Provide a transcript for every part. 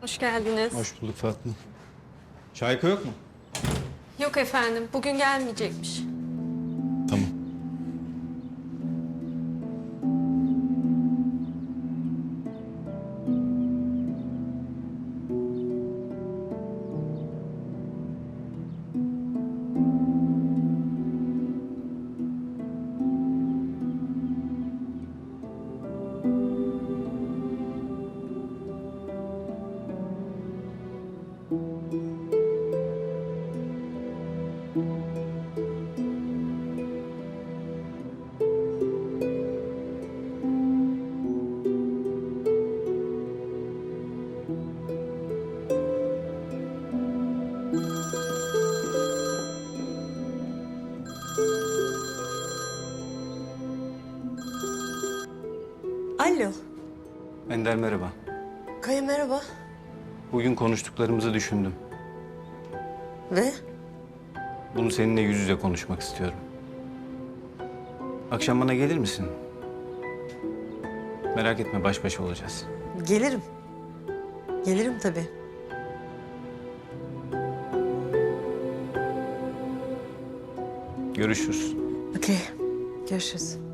Hoş geldiniz. Hoş bulduk Fatma. Şayka yok mu? Yok efendim, bugün gelmeyecekmiş. Alo. Ender merhaba. Kaya merhaba. Bugün konuştuklarımızı düşündüm. Ve? Bunu seninle yüz yüze konuşmak istiyorum. Akşam bana gelir misin? Merak etme baş başa olacağız. Gelirim. Gelirim tabii. Görüşürüz. Okey. Görüşürüz.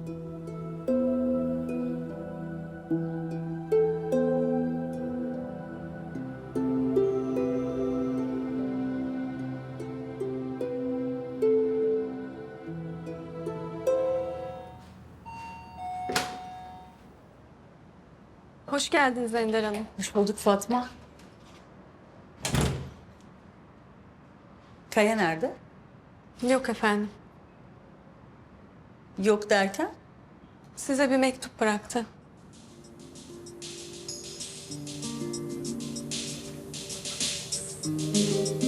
Hoş geldiniz Ender Hanım. Hoş bulduk Fatma. Kaya nerede? Yok efendim, Yok derken? size bir mektup bıraktı. Bir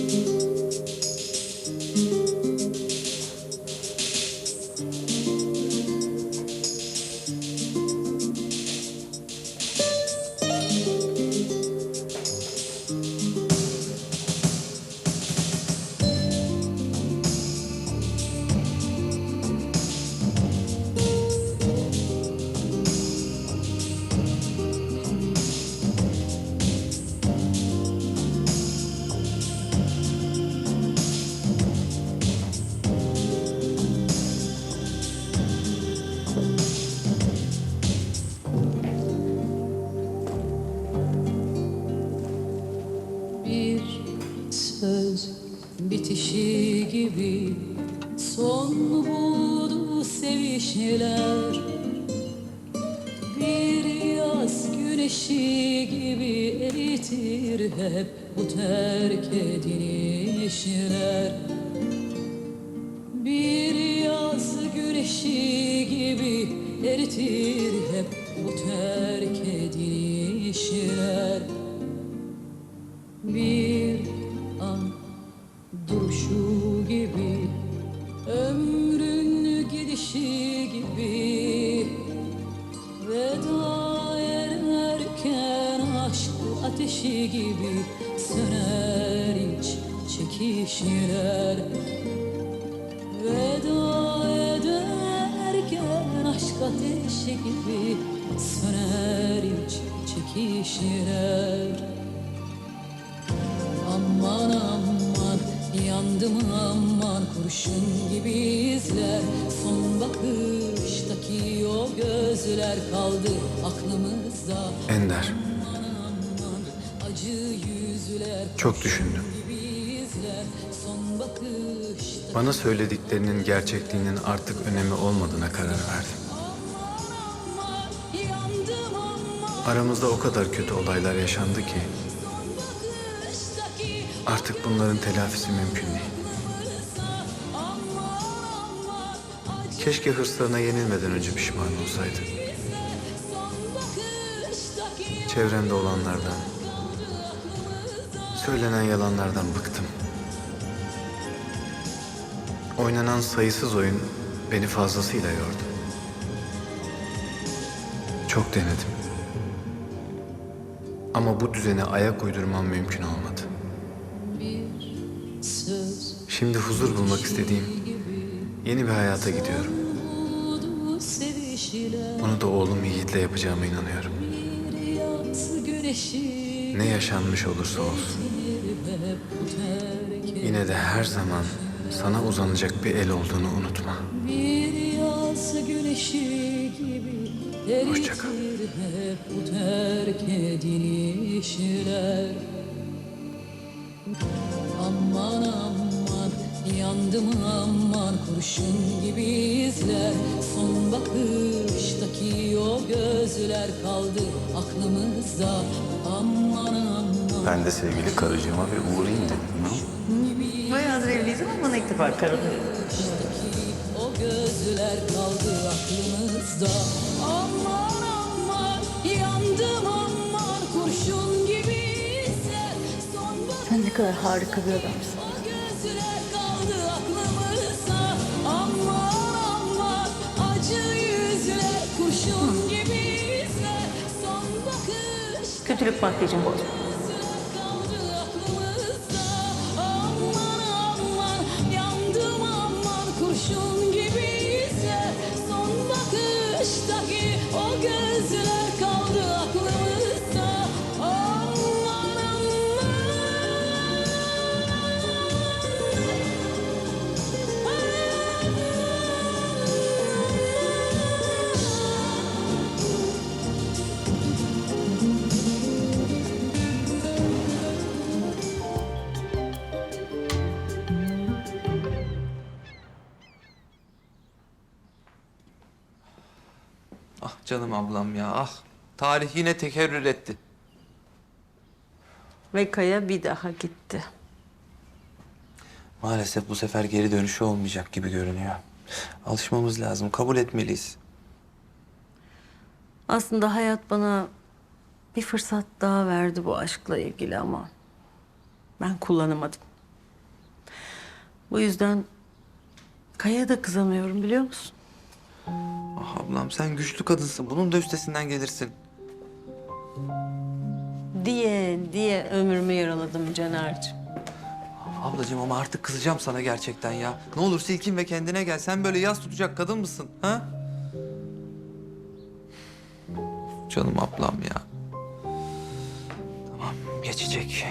sevişler Bir yaz güneşi gibi eritir hep bu terk edilişler Bir yaz güneşi gibi eritir hep bu terk edilişler çekişler veda ederken aşk ateşi gibi söner iç çekişler Aman aman yandım aman kurşun gibi izler. Son bakıştaki o gözler kaldı aklımızda. Ender, Aman aman acı yüzler çok düşündüm. Bana söylediklerinin gerçekliğinin artık önemi olmadığına karar verdim. Aramızda o kadar kötü olaylar yaşandı ki artık bunların telafisi mümkün değil. Keşke hırslarına yenilmeden önce pişman olsaydı. Son bakıştaki Çevremde olanlardan, söylenen yalanlardan bıktım. Oynanan sayısız oyun beni fazlasıyla yordu. Çok denedim. Ama bu düzene ayak uydurmam mümkün olmadı. Şimdi huzur bulmak istediğim yeni bir hayata gidiyorum. Onu da oğlum Yiğit'le yapacağıma inanıyorum. Ne yaşanmış olursa olsun. Yine de her zaman sana uzanacak bir el olduğunu unutma. Bir yaz güneşi gibi Hoşça kal. hep bu terk edilişler Aman aman yandım aman kurşun gibi izler Son bakıştaki o gözler kaldı aklımızda Aman aman Ben de sevgili karıcığıma bir uğrayayım dedim. Bayağıdır evliyiz ama bana ilk defa karım. O gözler kaldı aklımızda. Aman aman yandım aman kurşun gibi Sen ne kadar harika bir adamsın. o gözler kaldı canım ablam ya ah. Tarih yine tekerrür etti. Ve Kaya bir daha gitti. Maalesef bu sefer geri dönüşü olmayacak gibi görünüyor. Alışmamız lazım, kabul etmeliyiz. Aslında hayat bana bir fırsat daha verdi bu aşkla ilgili ama ben kullanamadım. Bu yüzden Kaya'ya da kızamıyorum biliyor musun? Ah ablam sen güçlü kadınsın. Bunun da üstesinden gelirsin. Diye diye ömrümü yaraladım Caner'cim. Ablacığım ama artık kızacağım sana gerçekten ya. Ne olur silkin ve kendine gel. Sen böyle yas tutacak kadın mısın? Ha? Canım ablam ya. Tamam geçecek.